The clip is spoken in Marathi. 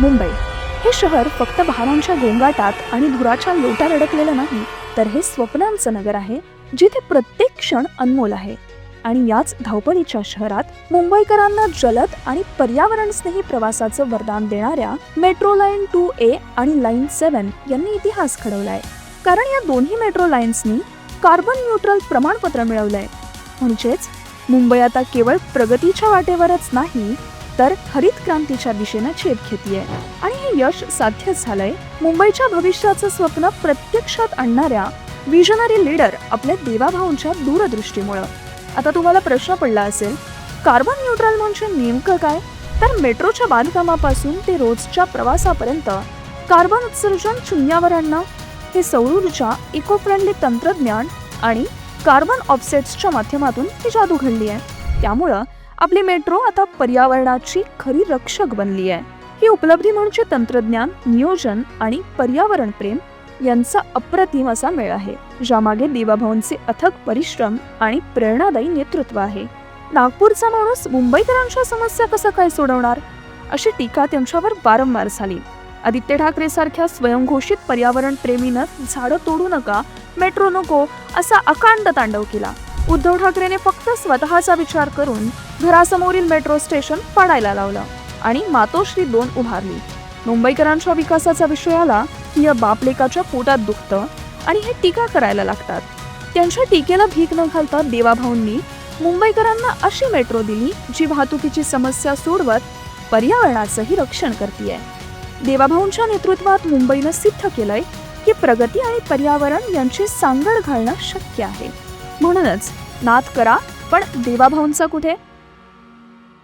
मुंबई. हे शहर फक्त भावांच्या गोंगाटात आणि धुराच्या लोटा अडकलेलं नाही तर हे स्वप्नांचं नगर आहे जिथे प्रत्येक क्षण अनमोल आहे. आणि याच धावपळीच्या शहरात मुंबईकरांना जलद आणि पर्यावरणस्नेही प्रवासाचं वरदान देणाऱ्या मेट्रो लाईन टू ए आणि लाईन सेवन यांनी इतिहास घडवलाय. कारण या दोन्ही मेट्रो लाईन्सनी कार्बन न्यूट्रल प्रमाणपत्र मिळवलंय. म्हणजेच मुंबई आता केवळ प्रगतीच्या वाटेवरच नाही तर हरित क्रांतीच्या दिशेनं छेद घेतीये. आणि हे यश साध्य झालंय. मुंबईच्या भविष्याचं स्वप्न प्रत्यक्षात आणणाऱ्या विजनरी लीडर आपल्या देवाभाऊंच्या दूरदृष्टीमुळं. आता तुम्हाला प्रश्न पडला असेल कार्बन न्यूट्रल म्हणजे नेमकं काय? तर मेट्रोच्या बांधकामापासून ते रोजच्या प्रवासापर्यंत कार्बन उत्सर्जन शून्यावर आणणं हे सौर ऊर्जा इको फ्रेंडली तंत्रज्ञान आणि कार्बन ऑफसेट्सच्या माध्यमातून ही जादू घडली आहे त्यामुळं आपली मेट्रो आता पर्यावरणाची खरी रक्षक बनली आहे. ही उपलब्धी म्हणजे तंत्रज्ञान नियोजन आणि पर्यावरण प्रेम यांचा अप्रतिम असा मेळ आहे ज्यामागे देवाभाऊंचे अथक परिश्रम आणि प्रेरणादायी नेतृत्व आहे. नागपूरचा माणूस मुंबईकरांच्या समस्या कसं काय सोडवणार? अशी टीका त्यांच्यावर वारंवार झाली. आदित्य ठाकरे सारख्या स्वयंघोषित पर्यावरण प्रेमीनं झाडं तोडू नका मेट्रो नको असा अकांड तांडव केला. उद्धव ठाकरेने फक्त स्वतःचा विचार करून घरासमोरील मेट्रो स्टेशन पाडायला लावलं आणि मातोश्री दोन उभारली. मुंबईकरांच्या विकासाचा विषय आला की या बापलेकाच्या पोटात दुखतं आणि हे टीका करायला लागतात. त्यांच्या टीकेला भीक न घालता देवाभाऊंनी मुंबईकरांना अशी मेट्रो दिली जी वाहतुकीची समस्या सोडवत पर्यावरणाचंही रक्षण करते देवाभाऊंच्या नेतृत्वात मुंबईनं सिद्ध केलंय की प्रगती आणि पर्यावरण यांची सांगड घालणं शक्य आहे. म्हणूनच नाद करा पण देवाभाऊंचा कुठे?